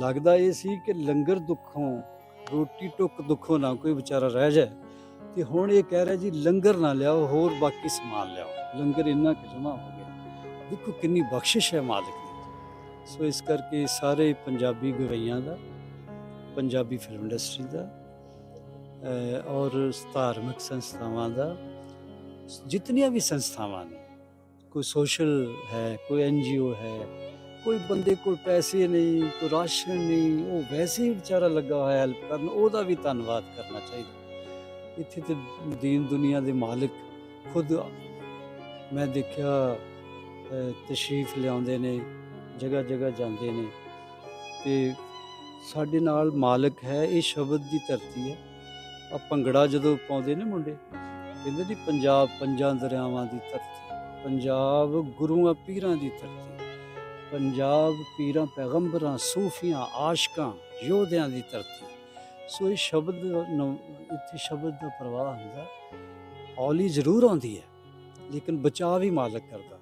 ਲੱਗਦਾ ਇਹ ਸੀ ਕਿ ਲੰਗਰ ਦੁੱਖੋਂ, ਰੋਟੀ ਟੁੱਕ ਦੁੱਖੋਂ ਨਾ ਕੋਈ ਵਿਚਾਰਾ ਰਹਿ ਜਾਏ। ਤੇ ਹੁਣ ਇਹ ਕਹਿ ਰਿਹਾ ਜੀ, ਲੰਗਰ ਨਾ ਲਿਆਓ, ਹੋਰ ਬਾਕੀ ਸਮਾਨ ਲਿਆਓ। ਲੰਗਰ ਇੰਨਾ ਕੁ ਜਮਾ ਹੋ ਗਿਆ। ਦੇਖੋ ਕਿੰਨੀ ਬਖਸ਼ਿਸ਼ ਹੈ ਮਾਲਕ ਦੀ। ਸੋ ਇਸ ਕਰਕੇ ਸਾਰੇ ਪੰਜਾਬੀ ਗਵਈਆਂ ਦਾ, ਪੰਜਾਬੀ ਫਿਲਮ ਇੰਡਸਟਰੀ ਦਾ ਔਰ ਧਾਰਮਿਕ ਸੰਸਥਾਵਾਂ ਦਾ, ਜਿਤਨੀਆਂ ਵੀ ਸੰਸਥਾਵਾਂ ਨੇ, ਕੋਈ ਸੋਸ਼ਲ ਹੈ, ਕੋਈ ਐਨਜੀਓ ਹੈ ਕੋਈ ਬੰਦੇ ਕੋਲ ਪੈਸੇ ਨਹੀਂ, ਕੋਈ ਰਾਸ਼ਨ ਨਹੀਂ, ਉਹ ਵੈਸੇ ਹੀ ਵਿਚਾਰਾ ਲੱਗਾ ਹੋਇਆ ਹੈਲਪ ਕਰਨ, ਉਹਦਾ ਵੀ ਧੰਨਵਾਦ ਕਰਨਾ ਚਾਹੀਦਾ। ਇੱਥੇ ਤੇ ਦੀਨ ਦੁਨੀਆ ਦੇ ਮਾਲਕ ਖੁਦ ਮੈਂ ਦੇਖਿਆ ਤਸ਼ਰੀਫ ਲਿਆਉਂਦੇ ਨੇ, ਜਗ੍ਹਾ ਜਗ੍ਹਾ ਜਾਂਦੇ ਨੇ ਤੇ ਸਾਡੇ ਨਾਲ ਮਾਲਕ ਹੈ, ਇਹ ਸ਼ਬਦ ਦੀ ਧਰਤੀ ਹੈ। ਆ ਭੰਗੜਾ ਜਦੋਂ ਪਾਉਂਦੇ ਨੇ ਮੁੰਡੇ, ਕਹਿੰਦੇ ਜੀ ਪੰਜਾਬ ਪੰਜਾਂ ਦਰਿਆਵਾਂ ਦੀ ਧਰਤੀ, ਪੰਜਾਬ ਗੁਰੂਆਂ ਪੀਰਾਂ ਦੀ ਧਰਤੀ ਪੰਜਾਬ ਪੀਰਾਂ ਪੈਗੰਬਰਾਂ, ਸੂਫੀਆਂ, ਆਸ਼ਕਾਂ, ਯੋਧਿਆਂ ਦੀ ਧਰਤੀ। ਸੋ ਇਹ ਸ਼ਬਦ ਇੱਥੇ ਸ਼ਬਦ ਦਾ ਪ੍ਰਵਾਹ ਹੁੰਦਾ ਹੌਲੀ ਜ਼ਰੂਰ ਆਉਂਦੀ ਹੈ, ਲੇਕਿਨ ਬਚਾਅ ਵੀ ਮਾਲਕ ਕਰਦਾ